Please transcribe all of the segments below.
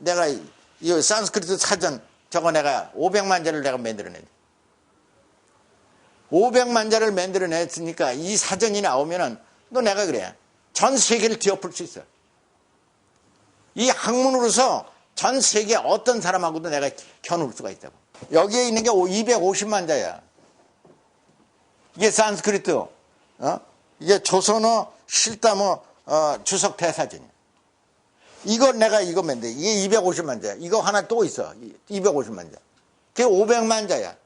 내가 이, 이 산스크리트 사전 저거 내가 500만 자를 내가 만들어냈. 500만 자를 만들어냈으니까 이 사전이 나오면은 너 내가 그래. 전 세계를 뒤엎을 수 있어. 이 학문으로서 전 세계 어떤 사람하고도 내가 겨눌 수가 있다고. 여기에 있는 게 250만 자야. 이게 산스크리트, 어? 이게 조선어 실담어 어, 주석 대사전이야. 이거 내가 이거 만들 이게 250만 자야. 이거 하나 또 있어. 250만 자. 그게 500만 자야.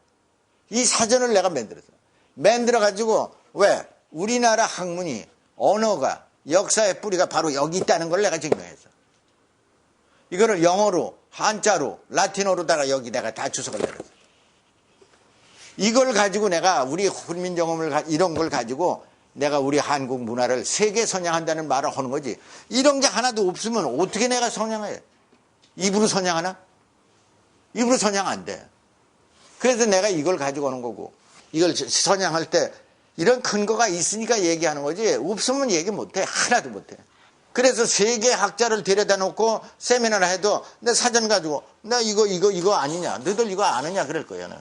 이 사전을 내가 만들었어. 만들어 가지고 왜 우리나라 학문이 언어가 역사의 뿌리가 바로 여기 있다는 걸 내가 증명했어. 이거를 영어로 한자로 라틴어로다가 여기 내가 다 주석을 내렸어. 이걸 가지고 내가 우리 훈민정음을 가- 이런 걸 가지고 내가 우리 한국 문화를 세계 선양한다는 말을 하는 거지. 이런 게 하나도 없으면 어떻게 내가 선양해? 입으로 선양하나? 입으로 선양 안 돼. 그래서 내가 이걸 가지고 오는 거고 이걸 선양할 때 이런 근거가 있으니까 얘기하는 거지 없으면 얘기 못 해 하나도 못 해 그래서 세계 학자를 데려다 놓고 세미나를 해도 내 사전 가지고 나 이거 이거 이거 아니냐 너희들 이거 아느냐 그럴 나.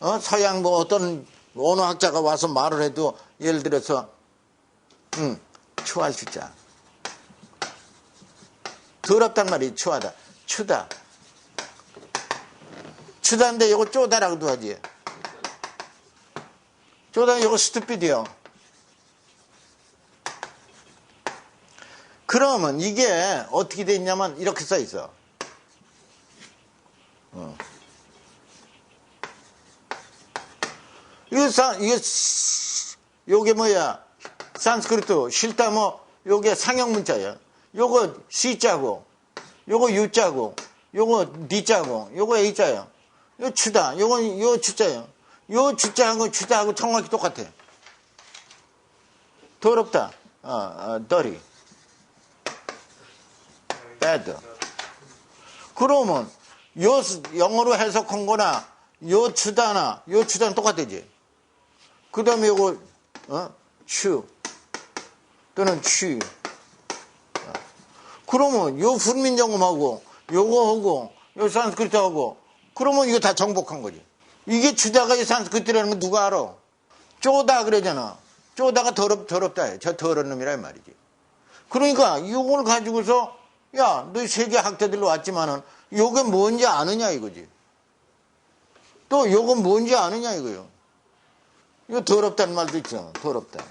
어? 서양 뭐 어떤 언어 학자가 와서 말을 해도 예를 들어서 음 추할 추자 더럽단 말이 추하다 추다 추다인데 이거 쪼다라고도 하지. 쪼다 이거 스투피디요. 그러면 이게 어떻게 돼 있냐면 이렇게 써 있어. 어. 이거 사, 이게 스- 요게 뭐야? 산스크리트 실다 뭐 요게 상형 문자야. 요거 C자고 요거 U자고 요거 D자고 요거 A자야. 요 추다. 요건 요 추자예요. 요 추자하고 추자하고 정확히 똑같아. 더럽다. 어, 어, dirty. bad. 그러면 요 스- 영어로 해석한 거나 요 추다나 요 추다는 똑같지. 그 다음에 요거 어? 추 또는 취. 어. 그러면 요 훈민정음하고 요거하고 요 산스크리트하고 그러면 이거 다 정복한 거지. 이게 주다가 이 산스크리트라는 거 누가 알아? 쪼다 그러잖아. 쪼다가 더럽, 더럽다 해. 저 더러운 놈이란 말이지. 그러니까 이걸 가지고서 야, 너 세계 학자들로 왔지만은 요게 뭔지 아느냐 이거지. 또 요건 뭔지 아느냐 이거요. 이거 더럽다는 말도 있잖아. 더럽다.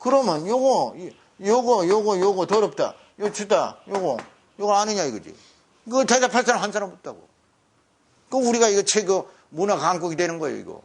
그러면 요거, 이- 요거, 요거, 요거 더럽다. 요 주다. 요거, 요거 아느냐 이거지. 그거 대답할 사람 한 사람 없다고. 그 우리가 이거 최고 문화 강국이 되는 거예요, 이거.